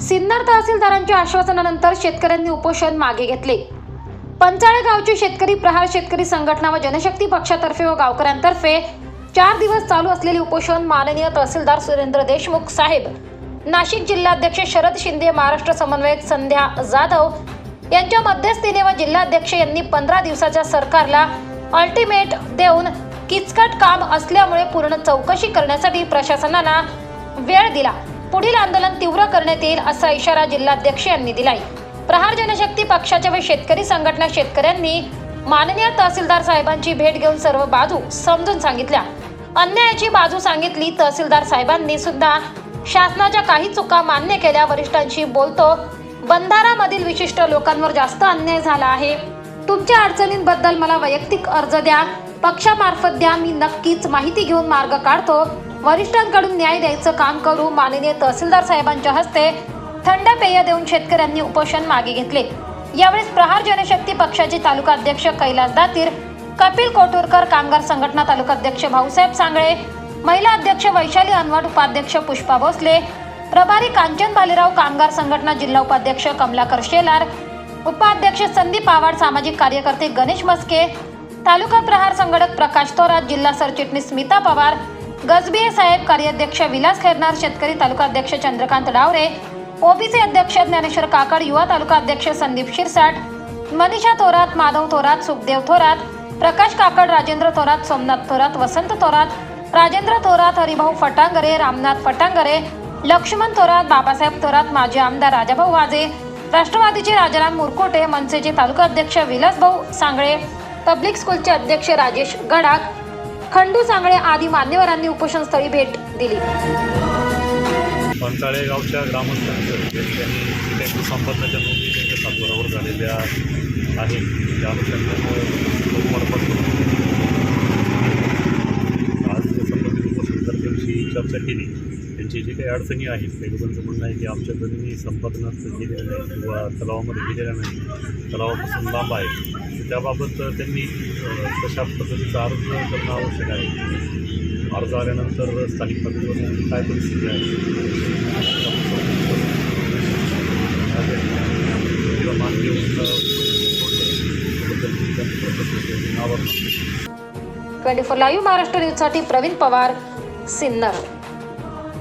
सिन्नर तहसीलदारांच्या आश्वासनानंतर शेतकऱ्यांनी उपोषण मागे घेतले. पंचाळे गावचे शेतकरी प्रहार शेतकरी संघटना व जनशक्ती पक्षातर्फे व गावकऱ्यांतर्फे चार दिवस चालू असलेले उपोषण माननीय तहसीलदार सुरेंद्र देशमुख साहेब नाशिक जिल्हाध्यक्ष शरद शिंदे महाराष्ट्र समन्वयक संध्या जाधव यांच्या मध्यस्थीने व जिल्हाध्यक्ष यांनी पंधरा दिवसाच्या सरकारला अल्टिमेट देऊन किचकट काम असल्यामुळे पूर्ण चौकशी करण्यासाठी प्रशासनाला वेळ दिला. पुढील आंदोलन तीव्र करण्यात येईल असा इशारा जिल्हाध्यक्ष यांनी दिलाय. प्रहार जनशक्ती पक्षाच्या व शेतकरी संघटना शेतकऱ्यांनी माननीय तहसीलदार साहेबांची भेट घेऊन सर्व बाजू समजून सांगितल्या. अन्यायाची बाजू सांगितली तहसीलदार साहेबांनी सुद्धा शासनाच्या काही चुका मान्य केल्या वरिष्ठांशी बोलतो. बंधारामधील विशिष्ट लोकांवर जास्त अन्याय झाला आहे. तुमच्या अडचणींबद्दल मला वैयक्तिक अर्ज द्या. पक्षामार्फत द्या. मी नक्कीच माहिती घेऊन मार्ग काढतो. वरिष्ठांकडून न्याय द्यायचं काम करू माननीय तहसीलदार साहेबांच्या हस्ते थंड पेय देऊन शेतकऱ्यांनी उपोषण मागे घेतले. यावेळेस प्रहार जनशक्ती पक्षाचे तालुका अध्यक्ष कैलास दातीर कपिल कोटुरकर कामगार संघटना तालुका अध्यक्ष भाऊसाहेब सांगळे महिला अध्यक्ष वैशाली अनवट उपाध्यक्ष पुष्पा भोसले प्रभारी कांचन बालेराव कामगार संघटना जिल्हा उपाध्यक्ष कमलाकर शेलार उपाध्यक्ष संदीप आवाड सामाजिक कार्यकर्ते गणेश मस्के तालुका प्रहार संघटक प्रकाश थोरात जिल्हा सरचिटणीस स्मिता पवार गजबिये साहेब कार्याध्यक्ष विलास खैरनार शेतकरी तालुका अध्यक्ष चंद्रकांत डावरे ओबीसी अध्यक्ष ज्ञानेश्वर काकड युवा तालुका अध्यक्ष संदीप शिरसाट मनीषा थोरात माधव थोरात सुखदेव थोरात प्रकाश काकड राजेंद्र थोरात सोमनाथ थोरात वसंत थोरात राजेंद्र थोरात हरिभाऊ फटांगरे रामनाथ फटांगरे लक्ष्मण थोरात बाबासाहेब थोरात माजी आमदार राजाभाऊ वाजे राष्ट्रवादीचे राजाराम मुरकोटे मनसेचे तालुका अध्यक्ष विलासभाऊ सांगळे पब्लिक स्कूलचे अध्यक्ष राजेश गडाख खंडू सांगळे आदी मान्यवरांनी उपोषणस्थळी भेट दिली. पंचाळे गावच्या ग्रामस्थांतर्फे त्यांनी जे काही नोंदी त्यांच्या सातबारावर झालेल्या आहेत. त्या अनुषंगानं लोकमार्फत आज संबंधित उपसंचालकांशी चर्चा केली. त्यांची जी काही अडचणी आहेत काही लोकांचं म्हणणं आहे की आमच्या जमिनी संपादनात गेलेल्या नाही किंवा तलावामध्ये गेलेल्या नाही तलावापासून लांब आहे त्याबाबत त्यांनी तशा पद्धतीचा अर्ज करणं आवश्यक आहे? अर्ज आल्यानंतर स्थानिक पातळीवर काय परिस्थिती आहे? मान देऊन ट्वेंटी फोर लाईव्ह महाराष्ट्र न्यूजसाठी प्रवीण पवार सिन्नर.